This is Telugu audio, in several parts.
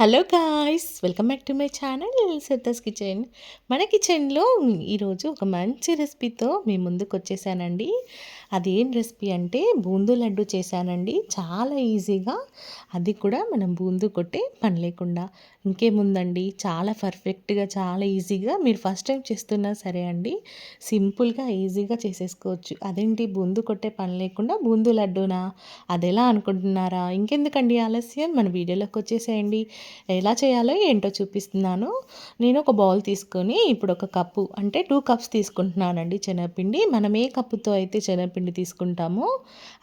Hello guys welcome back to my channel Sarda's kitchen మన కిచెన్లో ఈరోజు ఒక మంచి రెసిపీతో మీ ముందుకు వచ్చేసానండి. అదేం రెసిపీ అంటే బూందు లడ్డు చేశానండి. చాలా ఈజీగా అది కూడా మనం బూందు కొట్టే పని లేకుండా. ఇంకేముందండి చాలా పర్ఫెక్ట్గా చాలా ఈజీగా మీరు ఫస్ట్ టైం చేస్తున్నా సరే అండి సింపుల్గా ఈజీగా చేసేసుకోవచ్చు. అదేంటి? బూందు కొట్టే పని లేకుండా బూందు లడ్డూనా? అది ఎలా అనుకుంటున్నారా? ఇంకెందుకండి ఆలస్యం? మన వీడియోలోకి వచ్చేసేయండి. ఎలా చేయాలో ఏంటో చూపిస్తున్నాను. నేను ఒక బౌల్ తీసుకొని ఇప్పుడు ఒక కప్పు అంటే టూ కప్స్ తీసుకుంటున్నానండి శనగపిండి. మనం ఏ కప్పుతో అయితే శనగపిండి తీసుకుంటామో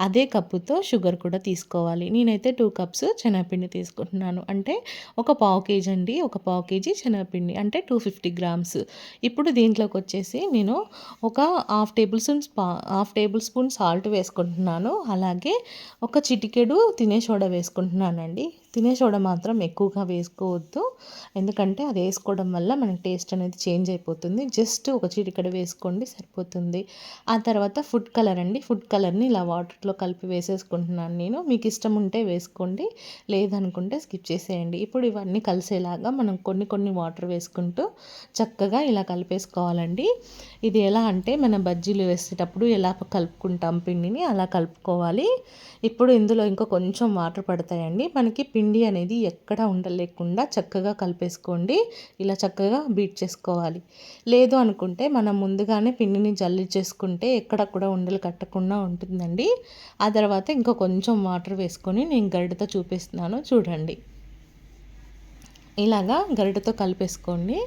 అదే కప్పుతో షుగర్ కూడా తీసుకోవాలి. నేనైతే టూ కప్స్ శనగపిండి తీసుకుంటున్నాను. అంటే ఒక పావు కేజీ అండి ఒక పావు కేజీ శనగపిండి అంటే టూ ఫిఫ్టీ గ్రామ్స్. ఇప్పుడు దీంట్లోకి వచ్చేసి నేను ఒక half tablespoon half tablespoon salt వేసుకుంటున్నాను. అలాగే ఒక చిటికెడు తినే సోడా వేసుకుంటున్నానండి. తినే సోడా మాత్రం ఎక్కువగా వేసుకోవద్దు. ఎందుకంటే అది వేసుకోవడం వల్ల మనకి టేస్ట్ అనేది చేంజ్ అయిపోతుంది. జస్ట్ ఒక చిటికెడు వేసుకోండి సరిపోతుంది. ఆ తర్వాత ఫుడ్ కలర్ అండి. ఫుడ్ కలర్ని ఇలా వాటర్లో కలిపి వేసేసుకుంటున్నాను నేను. మీకు ఇష్టం ఉంటే వేసుకోండి లేదనుకుంటే స్కిప్ చేసేయండి. ఇప్పుడు ఇవన్నీ కలిసేలాగా మనం కొన్ని కొన్ని వాటర్ వేసుకుంటూ చక్కగా ఇలా కలిపేసుకోవాలండి. ఇది ఎలా అంటే మన బజ్జీలు వేసేటప్పుడు ఎలా కలుపుకుంటాం పిండిని అలా కలుపుకోవాలి. ఇప్పుడు ఇందులో ఇంకా కొంచెం వాటర్ పడతాయండి. మనకి పిండి పిండి అనేది ఎక్కడ ఉండలేకుండా చక్కగా కలిపేసుకోండి. ఇలా చక్కగా బీట్ చేసుకోవాలి. లేదు అనుకుంటే మనం ముందుగానే పిండిని జల్లి చేసుకుంటే ఎక్కడ కూడా ఉండలు కట్టకుండా ఉంటుందండి. ఆ తర్వాత ఇంకా కొంచెం వాటర్ వేసుకొని నేను గరిటతో చూపిస్తున్నాను చూడండి. ఇలాగా గరిటతో కలిపేసుకోండి.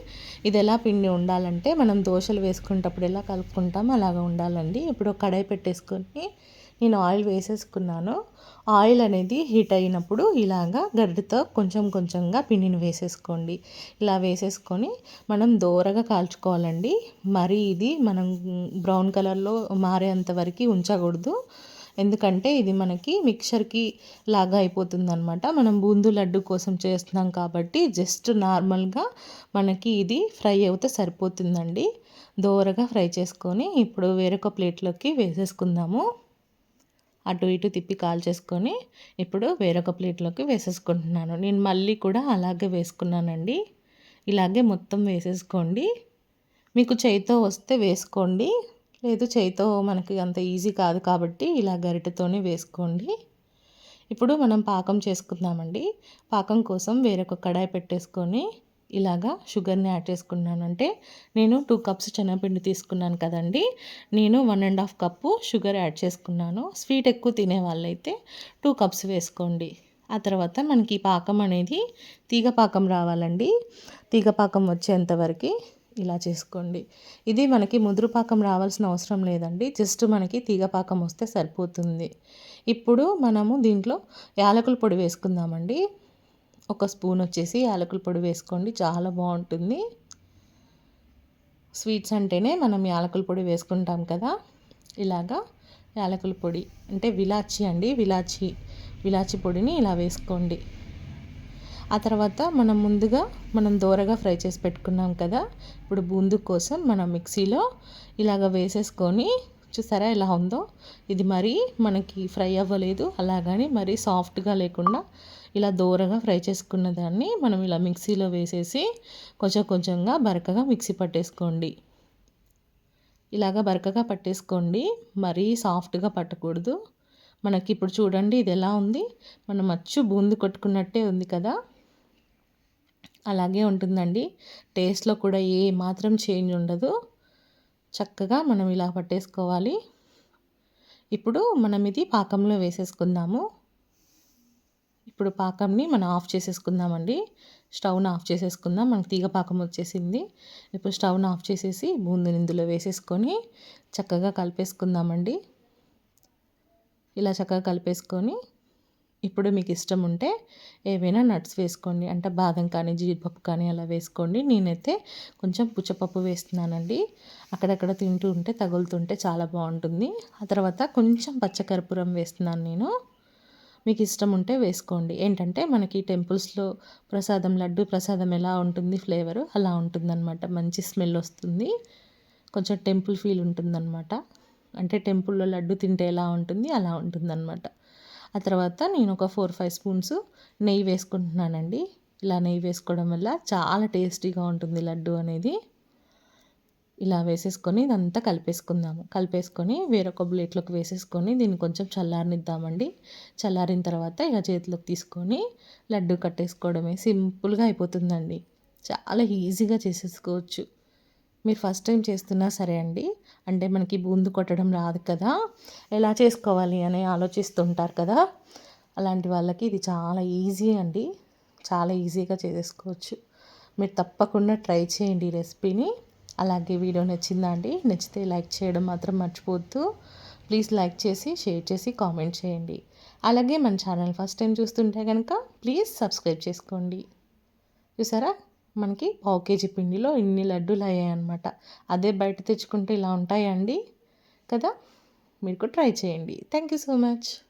ఇది ఎలా పిండి ఉండాలంటే మనం దోశలు వేసుకునేటప్పుడు ఎలా కలుపుకుంటామో అలాగా ఉండాలండి. ఇప్పుడు కడాయి పెట్టేసుకొని నేను ఆయిల్ వేసేసుకున్నాను. ఆయిల్ అనేది హీట్ అయినప్పుడు ఇలాగా గడ్డతో కొంచెం కొంచెంగా పిండిని వేసేసుకోండి. ఇలా వేసేసుకొని మనం దోరగా కాల్చుకోవాలండి. మరి ఇది మనం బ్రౌన్ కలర్లో మారేంత వరకు ఉంచకూడదు. ఎందుకంటే ఇది మనకి మిక్చర్కి లాగా అయిపోతుంది అనమాట మనం బూందు లడ్డు కోసం చేస్తున్నాం కాబట్టి జస్ట్ నార్మల్గా మనకి ఇది ఫ్రై అవుతే సరిపోతుందండి. దోరగా ఫ్రై చేసుకొని ఇప్పుడు వేరొక ప్లేట్లోకి వేసేసుకుందాము. అటు ఇటు తిప్పి కాల్ చేసుకొని ఇప్పుడు వేరొక ప్లేట్లోకి వేసేసుకుంటున్నాను. నేను మళ్ళీ కూడా అలాగే వేసుకున్నానండి. ఇలాగే మొత్తం వేసేసుకోండి. మీకు చేయితో వస్తే వేసుకోండి. లేదు చేయితో మనకి అంత ఈజీ కాదు కాబట్టి ఇలా గరిటెతోనే వేసుకోండి. ఇప్పుడు మనం పాకం చేసుకుందామండి. పాకం కోసం వేరొక కడాయి పెట్టేసుకొని ఇలాగా షుగర్ని యాడ్ చేసుకున్నాను. అంటే నేను టూ కప్స్ శనగపిండి తీసుకున్నాను కదండి నేను one and half cup sugar add చేసుకున్నాను. స్వీట్ ఎక్కువ తినే వాళ్ళైతే టూ కప్స్ వేసుకోండి. ఆ తర్వాత మనకి పాకం అనేది తీగ పాకం రావాలండి. తీగ పాకం వచ్చేంతవరకు ఇలా చేసుకోండి. ఇది మనకి ముదురు పాకం రావాల్సిన అవసరం లేదండి. జస్ట్ మనకి తీగ పాకం వస్తే సరిపోతుంది. ఇప్పుడు మనము దీంట్లో యాలకుల పొడి వేసుకుందామండి. ఒక స్పూన్ వచ్చేసి యాలకుల పొడి వేసుకోండి చాలా బాగుంటుంది. స్వీట్స్ అంటేనే మనం యాలకుల పొడి వేసుకుంటాం కదా. ఇలాగా యాలకుల పొడి అంటే విలాచి అండి విలాచి విలాచి పొడిని ఇలా వేసుకోండి. ఆ తర్వాత మనం ముందుగా మనం దోరగా ఫ్రై చేసి పెట్టుకున్నాం కదా. ఇప్పుడు బూందు కోసం మనం మిక్సీలో ఇలాగ వేసేసుకొని చూసారా ఎలా ఉందో? ఇది మరీ మనకి ఫ్రై అవ్వలేదు అలాగని మరీ సాఫ్ట్గా లేకుండా ఇలా దూరగా ఫ్రై చేసుకున్న దాన్ని మనం ఇలా మిక్సీలో వేసేసి కొంచెం కొంచెంగా బరకగా మిక్సీ పట్టేసుకోండి. ఇలాగ బరకగా పట్టేసుకోండి. మరీ సాఫ్ట్గా పట్టకూడదు. మనకి ఇప్పుడు చూడండి ఇది ఎలా ఉంది. మనం అచ్చు బూంది కొట్టుకున్నట్టే ఉంది కదా. అలాగే ఉంటుందండి. టేస్ట్లో కూడా ఏ మాత్రం చేంజ్ ఉండదు. చక్కగా మనం ఇలా పట్టేసుకోవాలి. ఇప్పుడు మనం ఇది పాకంలో వేసేసుకుందాము. ఇప్పుడు పాకంని మనం ఆఫ్ చేసేసుకుందామండి. స్టవ్ని ఆఫ్ చేసేసుకుందాం. మనకి తీగ పాకం వచ్చేసింది. ఇప్పుడు స్టవ్ని ఆఫ్ చేసేసి బూందీని ఇందులో వేసేసుకొని చక్కగా కలిపేసుకుందామండి. ఇలా చక్కగా కలిపేసుకొని ఇప్పుడు మీకు ఇష్టం ఉంటే ఏవైనా నట్స్ వేసుకోండి. అంటే బాదం కానీ జీడిపప్పు కానీ అలా వేసుకోండి. నేనైతే కొంచెం పుచ్చపప్పు వేస్తున్నానండి. అక్కడక్కడ తింటూ ఉంటే తగులుతుంటే చాలా బాగుంటుంది. ఆ తర్వాత కొంచెం పచ్చకర్పూరం వేస్తున్నాను నేను. మీకు ఇష్టం ఉంటే వేసుకోండి. ఏంటంటే మనకి టెంపుల్స్లో ప్రసాదం లడ్డు ప్రసాదం ఎలా ఉంటుంది ఫ్లేవరు అలా ఉంటుందన్నమాట. మంచి స్మెల్ వస్తుంది. కొంచెం టెంపుల్ ఫీల్ ఉంటుందన్నమాట. అంటే టెంపుల్లో లడ్డు తింటే ఎలా ఉంటుంది అలా ఉంటుందన్నమాట. ఆ తర్వాత నేను ఒక ఫోర్ ఫైవ్ స్పూన్స్ నెయ్యి వేసుకుంటున్నానండి. ఇలా నెయ్యి వేసుకోవడం వల్ల చాలా టేస్టీగా ఉంటుంది లడ్డు అనేది. ఇలా వేసేసుకొని ఇదంతా కలిపేసుకుందాము. కలిపేసుకొని వేరొక ప్లేట్లోకి వేసేసుకొని దీన్ని కొంచెం చల్లారనిద్దామండి. చల్లారిన తర్వాత ఇలా చేతిలోకి తీసుకొని లడ్డు కట్టేసుకోవడమే సింపుల్గా అయిపోతుందండి. చాలా ఈజీగా చేసేసుకోవచ్చు. మీరు ఫస్ట్ టైం చేస్తున్నా సరే అండి. అంటే మనకి బూందు కొట్టడం రాదు కదా. ఎలా చేసుకోవాలి అని ఆలోచిస్తుంటారు కదా. అలాంటి వాళ్ళకి ఇది చాలా ఈజీ అండి. చాలా ఈజీగా చేసేసుకోవచ్చు. మీరు తప్పకుండా ట్రై చేయండి ఈ రెసిపీని. అలాగే వీడియో నచ్చిందా అండి? నచ్చితే లైక్ చేయడం మాత్రం మర్చిపోవద్దు. ప్లీజ్ లైక్ చేసి షేర్ చేసి కామెంట్ చేయండి. అలాగే మన ఛానల్ ఫస్ట్ టైం చూస్తుంటే కనుక ప్లీజ్ సబ్స్క్రైబ్ చేసుకోండి. చూసారా? మనకి పావు కేజీ పిండిలో ఇన్ని లడ్డూలు అయ్యాయి అనమాట అదే బయట తెచ్చుకుంటే ఇలా ఉంటాయండి కదా? మీరు కూడా ట్రై చేయండి. Thank you so much.